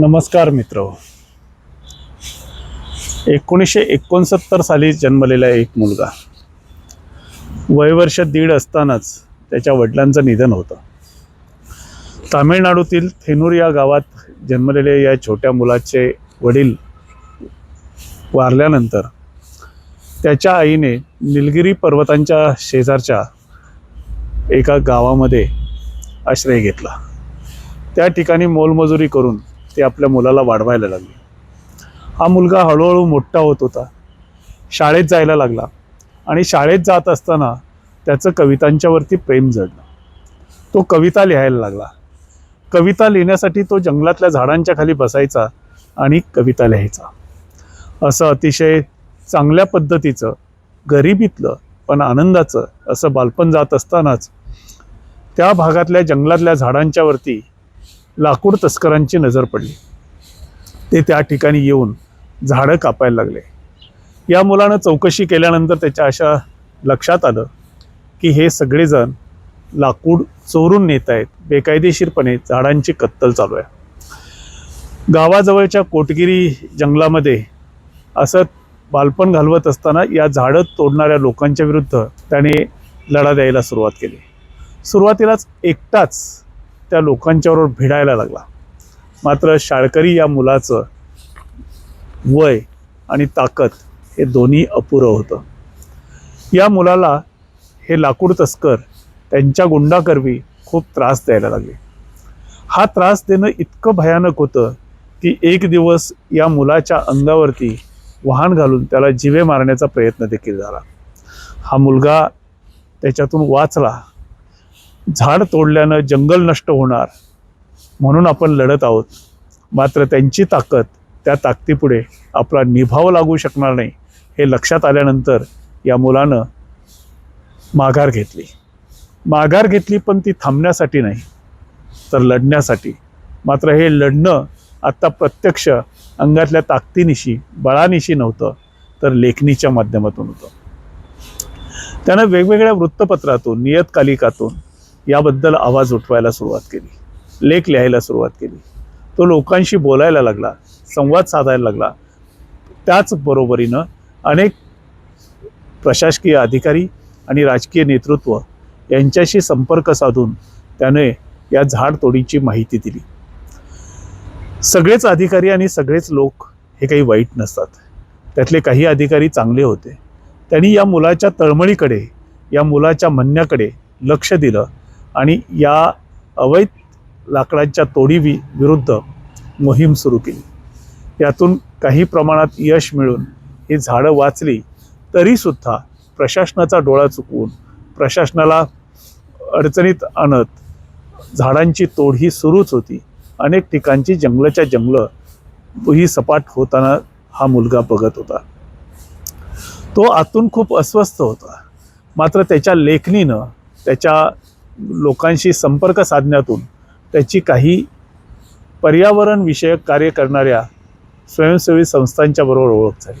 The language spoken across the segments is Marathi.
नमस्कार मित्र. एकोणीसशे एकोणसत्तर साली जन्मलेला एक मुलगा. वयवर्ष दीड असतानाच त्याच्या वडिलांचं निधन होतं. तामिळनाडूतील थेनूर या गावात जन्मलेल्या या छोट्या मुलाचे वडील वारल्यानंतर त्याच्या आईने निलगिरी पर्वतांच्या शेजारच्या एका गावामध्ये आश्रय घेतला. त्या ठिकाणी मोलमजुरी करून ते आपल्या मुलाला वाढवायला लागले. हा मुलगा हळूहळू मोठा होत होता. शाळेत जायला लागला आणि शाळेत जात असताना त्याचं कवितांच्यावरती प्रेम जडलं. तो कविता लिहायला लागला. कविता लिहिण्यासाठी तो जंगलातल्या झाडांच्या खाली बसायचा आणि कविता लिहायचा. असं अतिशय चांगल्या पद्धतीचं गरिबीतलं पण आनंदाचं असं बालपण जात असतानाच त्या भागातल्या जंगलातल्या झाडांच्यावरती लाकूड तस्करांची नजर पडली. ते त्या ठिकाणी येऊन झाडं कापायला लागले. या मुलानं चौकशी केल्यानंतर त्याच्या अशा लक्षात आलं की हे सगळेजण लाकूड चोरून नेत आहेत. बेकायदेशीरपणे झाडांची कत्तल चालू आहे. गावाजवळच्या कोटगिरी जंगलामध्ये असं बालपण घालवत असताना या झाडं तोडणाऱ्या लोकांच्या विरुद्ध त्याने लढा द्यायला सुरुवात केली. सुरुवातीलाच एकटाच त्या लोकांच्याबरोबर भिडायला लागला. मात्र शाळकरी या मुलाचं वय आणि ताकद हे दोन्ही अपुरं होतं. या मुलाला हे लाकूड तस्कर त्यांच्या गुंडाकरवी खूप त्रास द्यायला लागले. हा त्रास देणं इतकं भयानक होतं की एक दिवस या मुलाच्या अंगावरती वाहन घालून त्याला जिवे मारण्याचा प्रयत्न देखील झाला. हा मुलगा त्याच्यातून वाचला झाड तोडल्यानं जंगल नष्ट होणार म्हणून आपण लढत आहोत. मात्र त्यांची ताकद त्या ताकदीपुढे आपला निभाव लागू शकणार नाही हे लक्षात आल्यानंतर या मुलानं माघार घेतली. माघार घेतली पण ती थांबण्यासाठी नाही तर लढण्यासाठी. मात्र हे लढणं आत्ता प्रत्यक्ष अंगातल्या ताकदीनिशी बळानिशी नव्हतं तर लेखणीच्या माध्यमातून होतं. त्यानं वेगवेगळ्या वृत्तपत्रातून नियतकालिकातून याबद्दल आवाज उठवायला सुरुवात केली. लेख लिहायला सुरुवात केली. तो लोकांशी बोलायला लागला संवाद साधायला लागला. त्याचबरोबरीनं अनेक प्रशासकीय अधिकारी आणि राजकीय नेतृत्व यांच्याशी संपर्क साधून त्याने या झाडतोडीची माहिती दिली. सगळेच अधिकारी आणि सगळेच लोक हे काही वाईट नसतात. त्यातले काही अधिकारी चांगले होते. त्यांनी या मुलाच्या तळमळीकडे या मुलाच्या म्हणण्याकडे लक्ष दिलं आणि या अवैध लाकडांच्या तोडी वि विरुद्ध मोहीम सुरू केली. यातून काही प्रमाणात यश मिळून ही झाडं वाचली तरीसुद्धा प्रशासनाचा डोळा चुकवून प्रशासनाला अडचणीत आणत झाडांची तोड ही सुरूच होती. अनेक ठिकाणची जंगलाच्या जंगलं ही सपाट होताना हा मुलगा बघत होता. तो आतून खूप अस्वस्थ होता. मात्र त्याच्या लेखणीनं त्याच्या लोकांशी संपर्क साधण्यातून त्याची काही पर्यावरणविषयक कार्य करणाऱ्या स्वयंसेवी संस्थांच्या बरोबर ओळख झाली.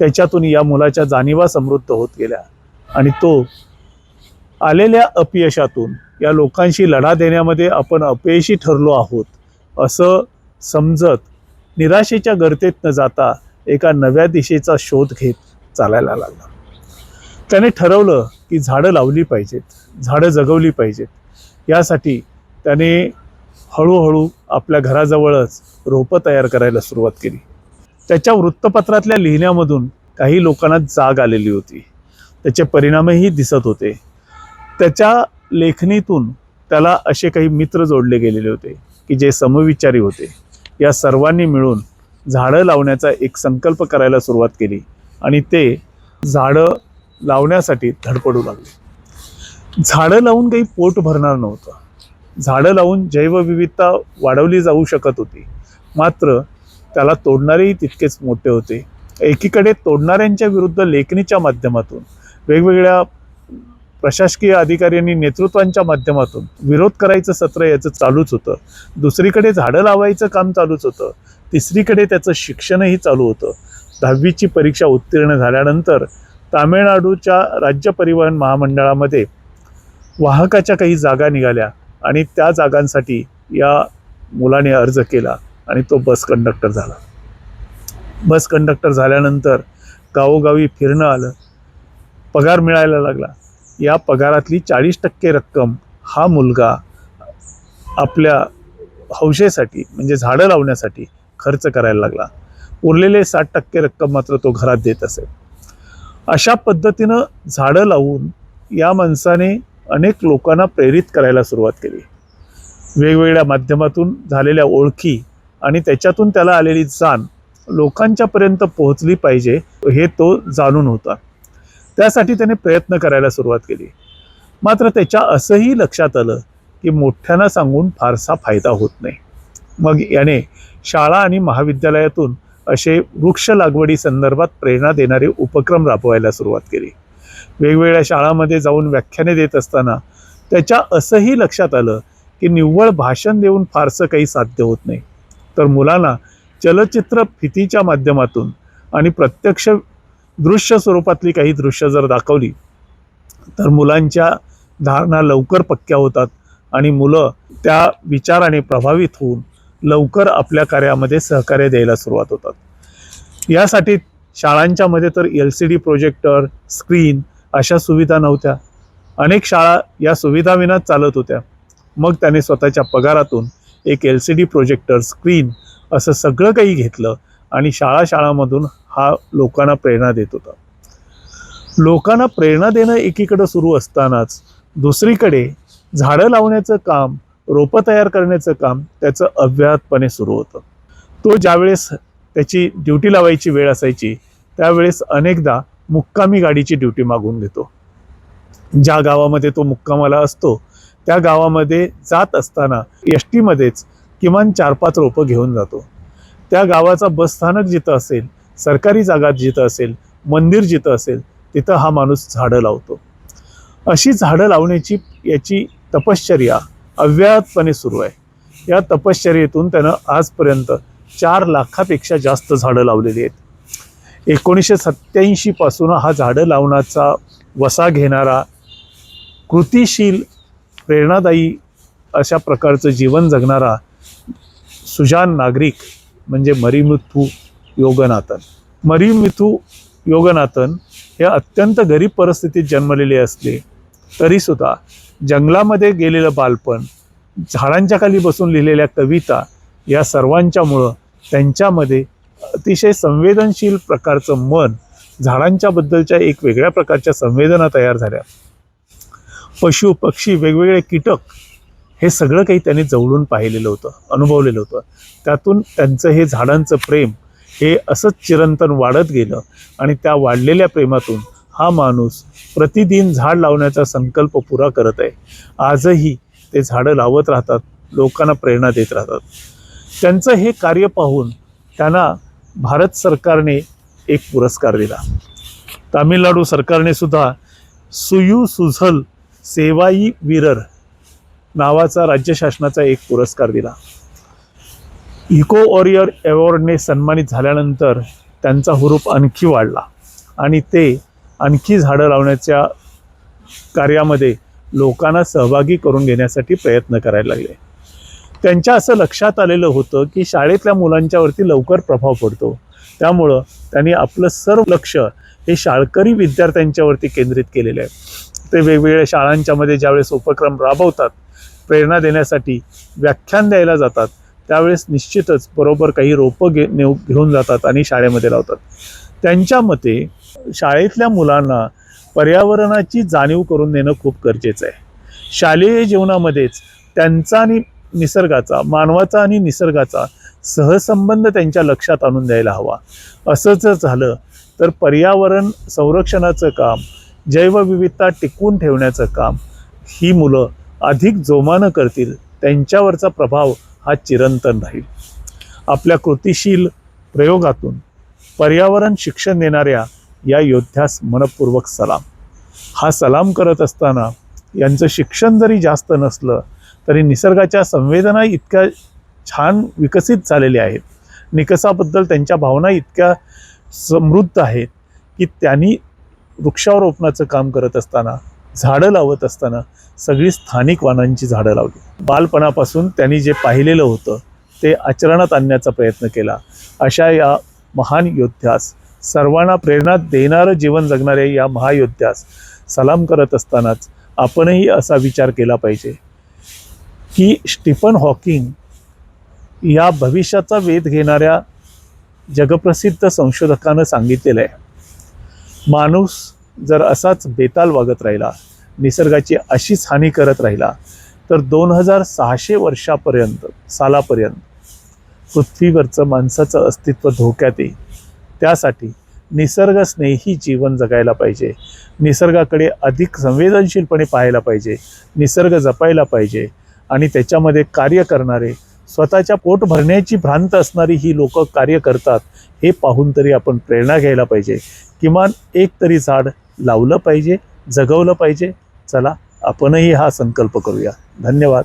त्याच्यातून या मुलाच्या जाणीवा समृद्ध होत गेल्या आणि तो आलेल्या अपयशातून या लोकांशी लढा देण्यामध्ये आपण अपयशी ठरलो आहोत असं समजत निराशेच्या गर्तेत न जाता एका नव्या दिशेचा शोध घेत चालायला लागला. त्याने ठरवलं की झाडं लावली पाहिजेत. झाडं जगवली पाहिजेत. यासाठी त्याने हळूहळू आपल्या घराजवळच रोपं तयार करायला सुरुवात केली. त्याच्या वृत्तपत्रातल्या लिहिण्यामधून काही लोकांना जाग आलेली होती. त्याचे परिणामही दिसत होते. त्याच्या लेखणीतून त्याला असे काही मित्र जोडले गेलेले होते की जे समविचारी होते. या सर्वांनी मिळून झाडं लावण्याचा एक संकल्प करायला सुरुवात केली आणि ते झाडं लावण्यासाठी धडपडू लागले. झाडं लावून काही पोट भरणार नव्हतं. झाडं लावून जैवविविधता वाढवली जाऊ शकत होती. मात्र त्याला तोडणारेही तितकेच मोठे होते. एकीकडे तोडणाऱ्यांच्या विरुद्ध लेखणीच्या माध्यमातून वेगवेगळ्या प्रशासकीय अधिकाऱ्यांनी नेतृत्वांच्या माध्यमातून विरोध करायचं सत्र याचं चालूच होतं. दुसरीकडे झाडं लावायचं काम चालूच होतं. तिसरीकडे त्याचं शिक्षणही चालू होतं. दहावीची परीक्षा उत्तीर्ण झाल्यानंतर तामिळनाडूच्या राज्य परिवहन महामंडळामध्ये वाहकाच्या काही जागा निघाल्या आणि त्या जागांसाठी या मुलाने अर्ज केला आणि तो बस कंडक्टर झाला. बस कंडक्टर झाल्यानंतर गावोगावी फिरणं आलं. पगार मिळायला लागला. या पगारातली चाळीस टक्के रक्कम हा मुलगा आपल्या हौशेसाठी म्हणजे झाडं लावण्यासाठी खर्च करायला लागला. उरलेले साठ टक्के रक्कम मात्र तो घरात देत असेल अशा पद्धतीनं झाडं लावून या माणसाने अनेक लोकांना प्रेरित करायला सुरुवात केली. वेगवेगळ्या माध्यमातून झालेल्या ओळखी आणि त्याच्यातून त्याला आलेली जाण लोकांच्यापर्यंत पोहोचली पाहिजे हे तो जाणून होता. त्यासाठी त्याने प्रयत्न करायला सुरुवात केली. मात्र त्याच्या असंही लक्षात आलं की मोठ्यांना सांगून फारसा फायदा होत नाही. मग याने शाळा आणि महाविद्यालयातून असे वृक्ष लागवडी संदर्भात प्रेरणा देणारे उपक्रम राबवायला सुरुवात केली. वेगवेगळ्या शाळांमध्ये जाऊन व्याख्याने देत असताना त्याच्या असंही लक्षात आलं की निव्वळ भाषण देऊन फारसं काही साध्य होत नाही. तर मुलांना चलचित्र फितीच्या माध्यमातून आणि प्रत्यक्ष दृश्य स्वरूपातली काही दृश्य जर दाखवली तर मुलांच्या धारणा लवकर पक्क्या होतात आणि मुलं त्या विचाराने प्रभावित होऊन लवकर आपल्या कार्यामध्ये सहकार्य द्यायला सुरुवात होतात. यासाठी शाळांच्या मध्ये तर L C D projector screen अशा सुविधा नव्हत्या. अनेक शाळा या सुविधाविनाच चालत होत्या. मग त्याने स्वतःच्या पगारातून एक L C D projector screen असं सगळं काही घेतलं आणि शाळा शाळांमधून हा लोकांना प्रेरणा देत होता. लोकांना प्रेरणा देणं एकीकडं सुरू असतानाच दुसरीकडे झाडं लावण्याचं काम रोपं तयार करण्याचं काम त्याचं अव्याहतपणे सुरू होतं. तो ज्यावेळेस त्याची ड्युटी लावायची वेळ असायची त्यावेळेस अनेकदा मुक्कामी गाडीची ड्युटी मागून घेतो. ज्या गावामध्ये तो मुक्कामाला असतो त्या गावामध्ये जात असताना एस टीमध्येच किमान चार पाच रोपं घेऊन जातो. त्या गावाचा बसस्थानक जिथं असेल सरकारी जागा जिथं असेल मंदिर जिथं असेल तिथं हा माणूस झाडं लावतो. अशी झाडं लावण्याची याची तपश्चर्या अव्याहतपणे सुरू आहे. या तपश्चर्येतून त्यानं आजपर्यंत चार लाखापेक्षा जास्त झाडं लावलेली आहेत. एकोणीसशे सत्त्याऐंशीपासून हा झाडं लावण्याचा वसा घेणारा कृतिशील प्रेरणादायी अशा प्रकारचं जीवन जगणारा सुजान नागरिक म्हणजे मरिमृथू योगनाथन. मरिमिथू योगनाथन हे अत्यंत गरीब परिस्थितीत जन्मलेले असले तरीसुद्धा जंगलामध्ये गेलेलं बालपण झाडांच्या खाली बसून लिहिलेल्या कविता या सर्वांच्यामुळं त्यांच्यामध्ये अतिशय संवेदनशील प्रकारचं मन झाडांच्याबद्दलच्या एक वेगळ्या प्रकारच्या संवेदना तयार झाल्या. पशु पक्षी वेगवेगळे कीटक हे सगळं काही त्यांनी जवळून पाहिलेलं होतं अनुभवलेलं होतं. त्यातून त्यांचं हे झाडांचं प्रेम हे असंच चिरंतन वाढत गेलं आणि त्या वाढलेल्या प्रेमातून हा माणूस प्रतिदिन झाड लावण्याचा संकल्प पुरा करत आहे. आजही ते झाडं लावत राहतात लोकांना प्रेरणा देत राहतात. त्यांचं हे कार्य पाहून त्यांना भारत सरकारने एक पुरस्कार दिला. तामिळनाडू सरकारने सुद्धा सुयू सुझल सेवाई विरर नावाचा राज्य शासनाचा एक पुरस्कार दिला. इको वॉरियर अवॉर्डने सन्मानित झाल्यानंतर त्यांचा हुरूप आणखी वाढला आणि ते आणखी झाडं लावण्याच्या कार्यामध्ये लोकांना सहभागी करून घेण्यासाठी प्रयत्न करायला लागले. त्यांच्या असं लक्षात आलेलं होतं की शाळेतल्या मुलांच्यावरती लवकर प्रभाव पडतो. त्यामुळं त्यांनी आपलं सर्व लक्ष हे शाळकरी विद्यार्थ्यांच्यावरती केंद्रित केलेलं आहे. ते वेगवेगळ्या शाळांच्यामध्ये ज्यावेळेस उपक्रम राबवतात प्रेरणा देण्यासाठी व्याख्यान द्यायला जातात त्यावेळेस निश्चितच बरोबर काही रोपं घे नेऊ घेऊन जातात आणि शाळेमध्ये लावतात. त्यांच्या मते शाळेतल्या मुलांना पर्यावरणाची जाणीव करून देणं खूप गरजेचं आहे. शालेय जीवनामध्येच त्यांचा आणि निसर्गाचा मानवाचा आणि निसर्गाचा सहसंबंध त्यांच्या लक्षात आणून द्यायला हवा. असं जर झालं तर पर्यावरण संरक्षणाचं काम जैवविविधता टिकवून ठेवण्याचं काम ही मुलं अधिक जोमानं करतील त्यांच्यावरचा प्रभाव हा चिरंतन राहील. आपल्या कृतिशील प्रयोगातून पर्यावरण शिक्षण देणाऱ्या या योद्ध्यास मनपूर्वक सलाम. हा सलाम करत असताना यांचं शिक्षण जरी जास्त नसलं तरी निसर्गाच्या संवेदना इतक्या छान विकसित झालेल्या आहेत. निकसाबद्दल त्यांच्या भावना इतक्या समृद्ध आहेत की त्यांनी वृक्षारोपणाचं काम करत असताना झाडं लावत असताना सगळी स्थानिक वानांची झाडं लावली. बालपणापासून त्यांनी जे पाहिलेलं होतं ते आचरणात आणण्याचा प्रयत्न केला. अशा या महान योद्ध्यास सर्वांना प्रेरणा देणारं जीवन जगणाऱ्या या महायोद्ध्यास सलाम करत असतानाच आपणही असा विचार केला पाहिजे. की स्टीफन हॉकिंग या भविष्याचा वेध घेणाऱ्या जगप्रसिद्ध संशोधकानं सांगितलेलं आहे. माणूस जर असाच बेताल वागत राहिला निसर्गाची अशीच हानी करत राहिला तर दोन हजार सहाशे वर्षापर्यंत सालापर्यंत पृथ्वीवरचं माणसाचं अस्तित्व धोक्यात येईल. त्यासाठी निसर्गस्नेही जीवन जगायला पाहिजे. निसर्गाकडे अधिक संवेदनशीलपणे पाहायला पाहिजे. निसर्ग जपायला पाहिजे. आणि त्याच्यामध्ये कार्य करणारे स्वतःच्या पोट भरण्याची भ्रांत असणारी ही लोक कार्य करतात हे पाहून तरी आपण प्रेरणा घ्यायला पाहिजे. किमान एक तरी झाड लावलं पाहिजे जगवलं पाहिजे. चला आपणही हा संकल्प करूया. धन्यवाद.